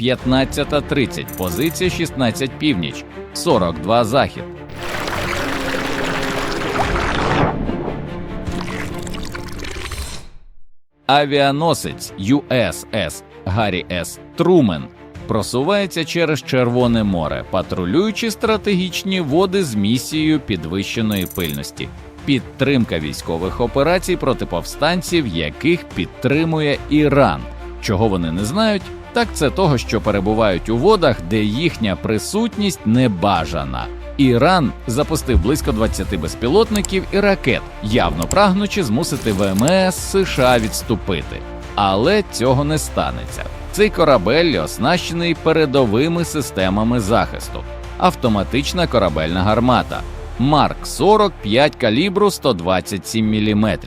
15.30, позиція 16 північ, 42 захід. Авіаносець USS Гаррі С. Трумен просувається через Червоне море, патрулюючи стратегічні води з місією підвищеної пильності, підтримка військових операцій проти повстанців, яких підтримує Іран. Чого вони не знають, так це того, що перебувають у водах, де їхня присутність не бажана. Іран запустив близько 20 безпілотників і ракет, явно прагнучи змусити ВМС США відступити. Але цього не станеться. Цей корабель оснащений передовими системами захисту, автоматична корабельна гармата, Марк 45 калібру 127 мм,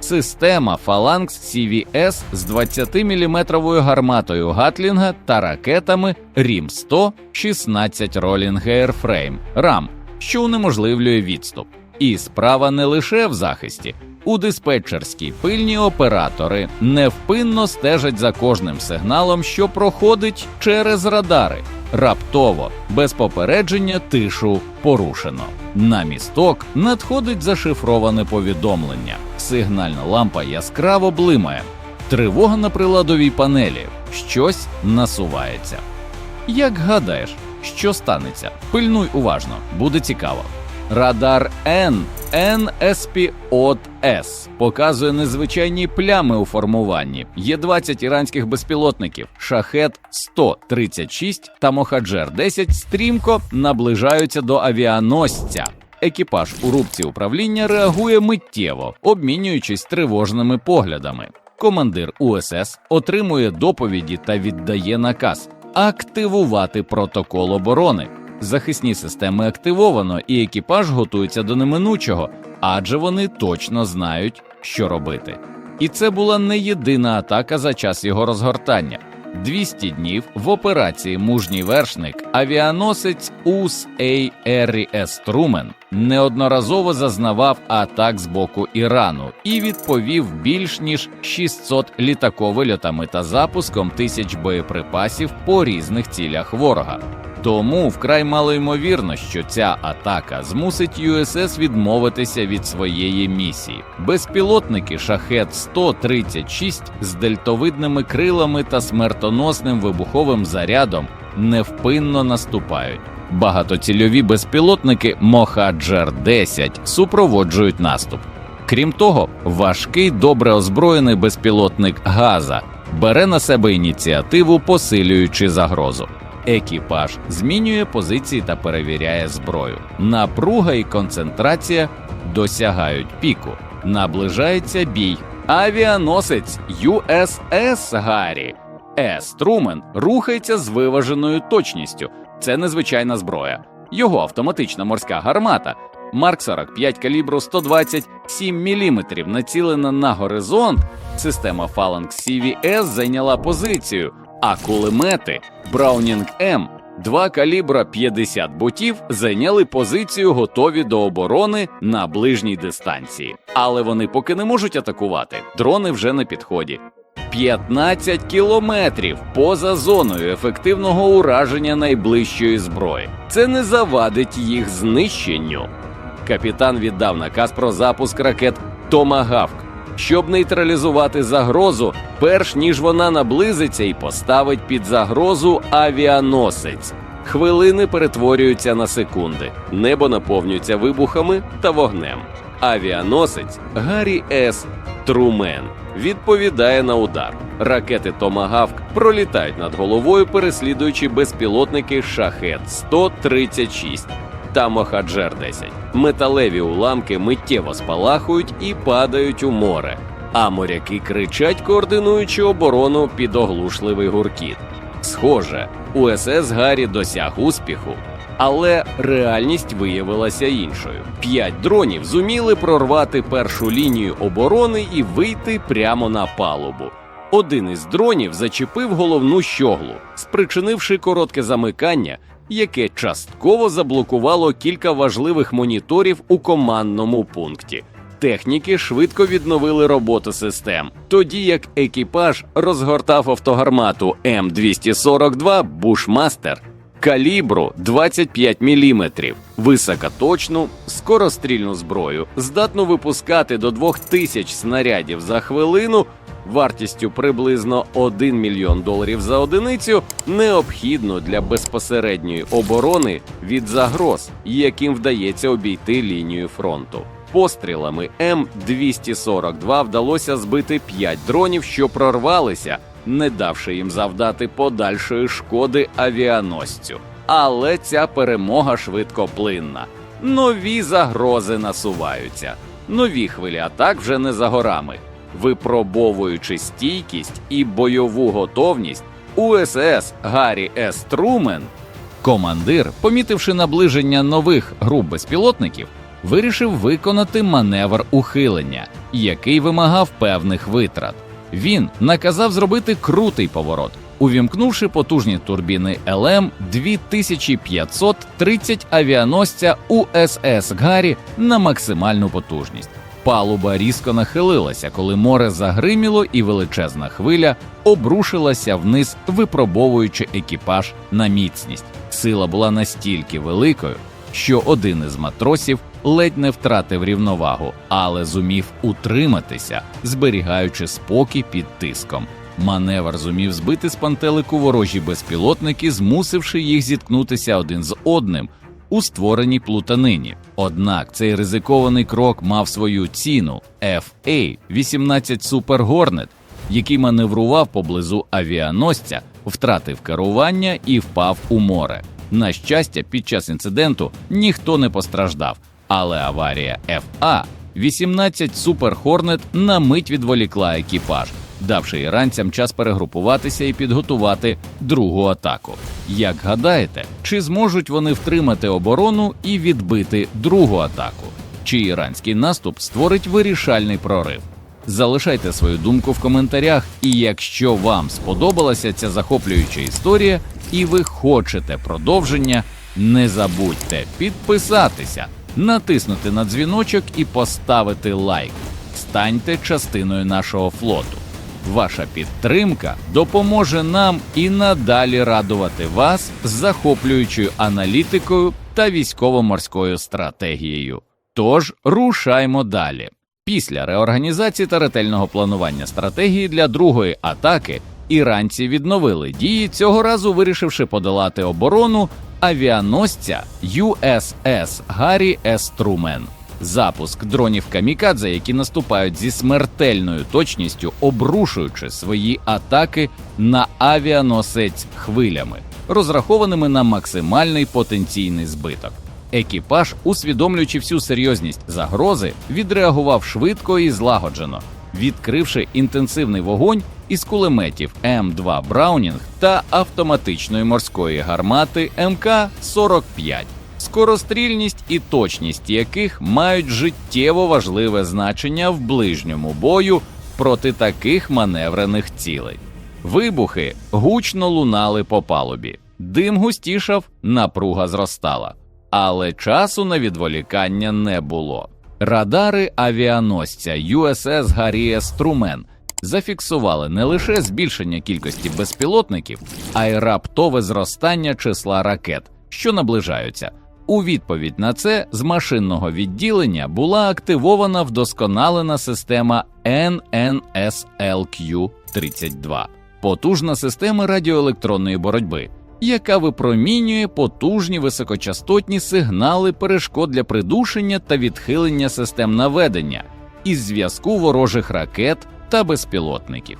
система Phalanx CVS з 20 мм гарматою Гатлінга та ракетами Рім 100 16 Rolling Airframe RAM, що унеможливлює відступ. І справа не лише в захисті. У диспетчерській пильні оператори невпинно стежать за кожним сигналом, що проходить через радари. Раптово, без попередження, тишу порушено. На місток надходить зашифроване повідомлення. Сигнальна лампа яскраво блимає. Тривога на приладовій панелі. Щось насувається. Як гадаєш, що станеться? Пильнуй уважно, буде цікаво. Радар N nsp от с показує незвичайні плями у формуванні. Є 20 іранських безпілотників, шахет 136 та Мохаджер 10 стрімко наближаються до авіаносця. Екіпаж у рубці управління реагує миттєво, обмінюючись тривожними поглядами. Командир УСС отримує доповіді та віддає наказ активувати протокол оборони. Захисні системи активовано, і екіпаж готується до неминучого, адже вони точно знають, що робити. І це була не єдина атака за час його розгортання. 200 днів в операції Мужній вершник авіаносець УС Ей Ері Еструмен неодноразово зазнавав атак з боку Ірану і відповів більш ніж 600 літаковильотами та запуском тисяч боєприпасів по різних цілях ворога. Тому вкрай мало ймовірно, що ця атака змусить ЮСС відмовитися від своєї місії. Безпілотники шахет 136 з дельтовидними крилами та смертоносним вибуховим зарядом невпинно наступають. Багатоцільові безпілотники Мохаджер 10 супроводжують наступ. Крім того, важкий добре озброєний безпілотник Газа бере на себе ініціативу, посилюючи загрозу. Екіпаж змінює позиції та перевіряє зброю. Напруга і концентрація досягають піку. Наближається бій. Авіаносець USS Гаррі С. Трумен рухається з виваженою точністю. Це незвичайна зброя. Його автоматична морська гармата Марк 45 калібру 127 мм націлена на горизонт. Система Phalanx CVS зайняла позицію, а кулемети Браунінг М, два калібра 50 ботів зайняли позицію, готові до оборони на ближній дистанції. Але вони поки не можуть атакувати. Дрони вже на підході. 15 кілометрів поза зоною ефективного ураження найближчої зброї. Це не завадить їх знищенню. Капітан віддав наказ про запуск ракет Томагавк, щоб нейтралізувати загрозу, перш ніж вона наблизиться і поставить під загрозу авіаносець. Хвилини перетворюються на секунди, небо наповнюється вибухами та вогнем. Авіаносець Гаррі С. Трумен відповідає на удар. Ракети Томагавк пролітають над головою, переслідуючи безпілотники Шахет 136 та Мохаджер 10. Металеві уламки миттєво спалахують і падають у море. А моряки кричать, координуючи оборону під оглушливий гуркіт. Схоже, УСС Гаррі досяг успіху. Але реальність виявилася іншою. П'ять дронів зуміли прорвати першу лінію оборони і вийти прямо на палубу. Один із дронів зачепив головну щоглу, спричинивши коротке замикання, яке частково заблокувало кілька важливих моніторів у командному пункті. Техніки швидко відновили роботу систем, тоді як екіпаж розгортав автогармату М242 Бушмастер калібру 25 мм, високоточну, скорострільну зброю, здатну випускати до 2000 снарядів за хвилину, вартістю приблизно 1 мільйон доларів за одиницю, необхідну для безпосередньої оборони від загроз, яким вдається обійти лінію фронту. Пострілами М242 вдалося збити 5 дронів, що прорвалися, не давши їм завдати подальшої шкоди авіаносцю. Але ця перемога швидкоплинна. Нові загрози насуваються. Нові хвилі атак вже не за горами. Випробовуючи стійкість і бойову готовність, УСС Гаррі С. Трумен, командир, помітивши наближення нових груп безпілотників, вирішив виконати маневр ухилення, який вимагав певних витрат. Він наказав зробити крутий поворот, увімкнувши потужні турбіни ЛМ 2530 авіаносця УСС Гаррі на максимальну потужність. Палуба різко нахилилася, коли море загриміло, і величезна хвиля обрушилася вниз, випробовуючи екіпаж на міцність. Сила була настільки великою, що один із матросів ледь не втратив рівновагу, але зумів утриматися, зберігаючи спокій під тиском. Маневр зумів збити з пантелику ворожі безпілотники, змусивши їх зіткнутися один з одним у створеній плутанині. Однак цей ризикований крок мав свою ціну FA-18 Super Hornet, який маневрував поблизу авіаносця, втратив керування і впав у море. На щастя, під час інциденту ніхто не постраждав, але аварія FA 18 Super Hornet на мить відволікла екіпаж, давши іранцям час перегрупуватися і підготувати другу атаку. Як гадаєте, чи зможуть вони втримати оборону і відбити другу атаку? Чи іранський наступ створить вирішальний прорив? Залишайте свою думку в коментарях, і якщо вам сподобалася ця захоплююча історія, і ви хочете продовження, не забудьте підписатися, натиснути на дзвіночок і поставити лайк. Станьте частиною нашого флоту. Ваша підтримка допоможе нам і надалі радувати вас з захоплюючою аналітикою та військово-морською стратегією. Тож рушаймо далі. Після реорганізації та ретельного планування стратегії для другої атаки іранці відновили дії, цього разу вирішивши подолати оборону авіаносця USS Гаррі С. Трумен. Запуск дронів камікадзе, які наступають зі смертельною точністю, обрушуючи свої атаки на авіаносець хвилями, розрахованими на максимальний потенційний збиток. Екіпаж, усвідомлюючи всю серйозність загрози, відреагував швидко і злагоджено, відкривши інтенсивний вогонь із кулеметів М2 Браунінг та автоматичної морської гармати МК-45, скорострільність і точність яких мають життєво важливе значення в ближньому бою проти таких маневрених цілей. Вибухи гучно лунали по палубі, дим густішав, напруга зростала. Але часу на відволікання не було. Радари авіаносця USS Гарріє Струмен зафіксували не лише збільшення кількості безпілотників, а й раптове зростання числа ракет, що наближаються. У відповідь на це з машинного відділення була активована вдосконалена система NNSLQ-32, потужна система радіоелектронної боротьби яка випромінює потужні високочастотні сигнали перешкод для придушення та відхилення систем наведення із зв'язку ворожих ракет та безпілотників.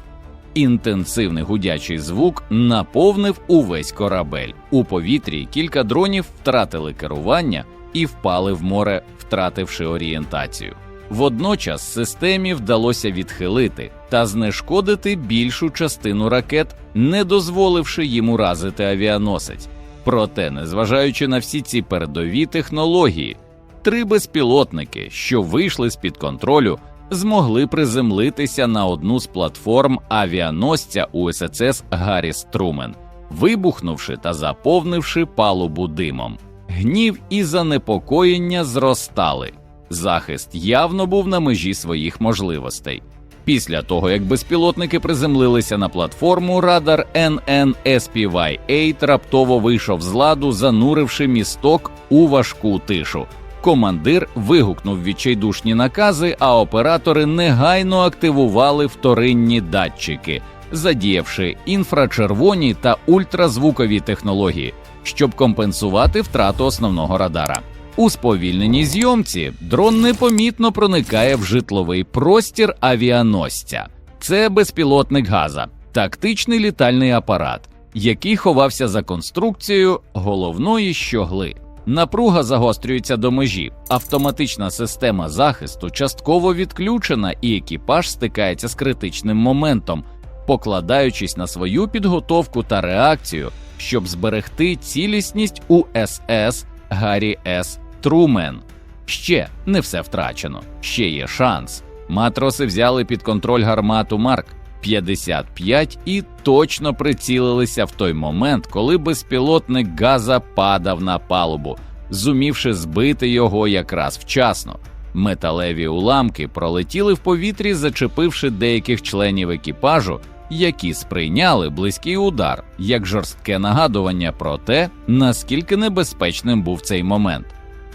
Інтенсивний гудячий звук наповнив увесь корабель. У повітрі кілька дронів втратили керування і впали в море, втративши орієнтацію. Водночас системі вдалося відхилити та знешкодити більшу частину ракет, не дозволивши їм уразити авіаносець. Проте, незважаючи на всі ці передові технології, три безпілотники, що вийшли з під контролю, змогли приземлитися на одну з платформ авіаносця УСЦС Гаррі Струмен, вибухнувши та заповнивши палубу димом. Гнів і занепокоєння зростали. захист явно був на межі своїх можливостей. Після того, як безпілотники приземлилися на платформу, радар NNSPY-8 раптово вийшов з ладу, зануривши місток у важку тишу. Командир вигукнув відчайдушні накази, а оператори негайно активували вторинні датчики, задіявши інфрачервоні та ультразвукові технології, щоб компенсувати втрату основного радара. У сповільненій зйомці дрон непомітно проникає в житловий простір авіаносця. Це безпілотник газа, тактичний літальний апарат, який ховався за конструкцією головної щогли. Напруга загострюється до межі, автоматична система захисту частково відключена, і екіпаж стикається з критичним моментом, покладаючись на свою підготовку та реакцію, щоб зберегти цілісність УСС Гаррі С. Трумен. Ще не все втрачено, ще є шанс. Матроси взяли під контроль гармату Марк 55 і точно прицілилися в той момент, коли безпілотник Газа падав на палубу, зумівши збити його якраз вчасно. Металеві уламки пролетіли в повітрі, зачепивши деяких членів екіпажу, які сприйняли близький удар як жорстке нагадування про те, наскільки небезпечним був цей момент.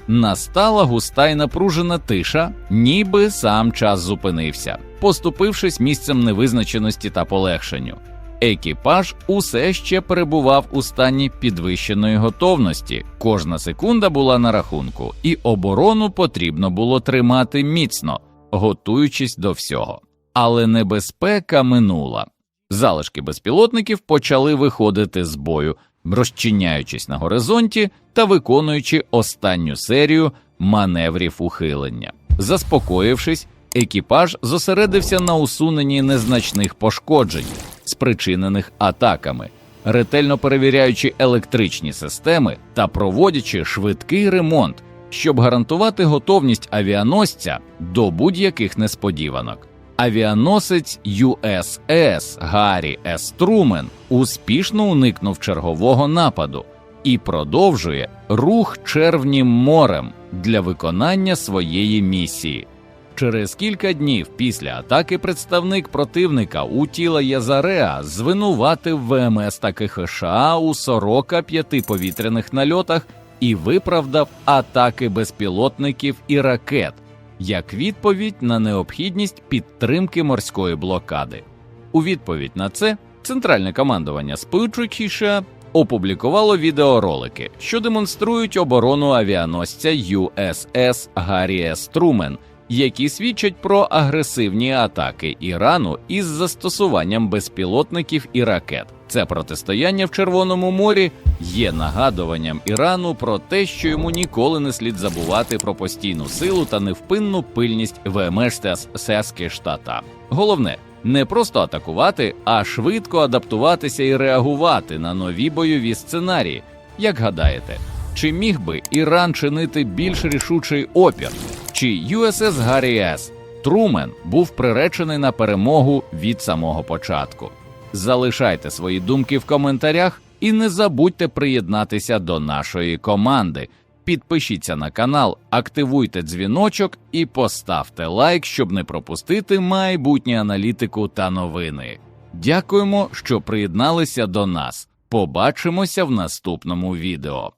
Настала густа й напружена тиша, ніби сам час зупинився, поступившись місцем невизначеності та полегшенню. Екіпаж усе ще перебував у стані підвищеної готовності. Кожна секунда була на рахунку, і оборону потрібно було тримати міцно, готуючись до всього. Але небезпека минула. Залишки безпілотників почали виходити з бою, розчиняючись на горизонті та виконуючи останню серію маневрів ухилення. Заспокоївшись, екіпаж зосередився на усуненні незначних пошкоджень, спричинених атаками, ретельно перевіряючи електричні системи та проводячи швидкий ремонт, щоб гарантувати готовність авіаносця до будь-яких несподіванок. Авіаносець USS Гаррі С. Трумен успішно уникнув чергового нападу і продовжує рух червнім морем для виконання своєї місії. Через кілька днів після атаки представник противника у тіла Язареа звинуватив ВМС та КХШ у 45 повітряних нальотах і виправдав атаки безпілотників і ракет як відповідь на необхідність підтримки морської блокади. У відповідь на це центральне командування Спичукіша опублікувало відеоролики, що демонструють оборону авіаносця USS Гаррі С. Трумен, які свідчать про агресивні атаки Ірану із застосуванням безпілотників і ракет. Це протистояння в Червоному морі є нагадуванням Ірану про те, що йому ніколи не слід забувати про постійну силу та невпинну пильність ВМС Сески штата. Головне не просто атакувати, а швидко адаптуватися і реагувати на нові бойові сценарії. Як гадаєте, чи міг би Іран чинити більш рішучий опір? Чи USS Гаррі С. Трумен був приречений на перемогу від самого початку? Залишайте свої думки в коментарях і не забудьте приєднатися до нашої команди. Підпишіться на канал, активуйте дзвіночок і поставте лайк, щоб не пропустити майбутню аналітику та новини. Дякуємо, що приєдналися до нас. Побачимося в наступному відео.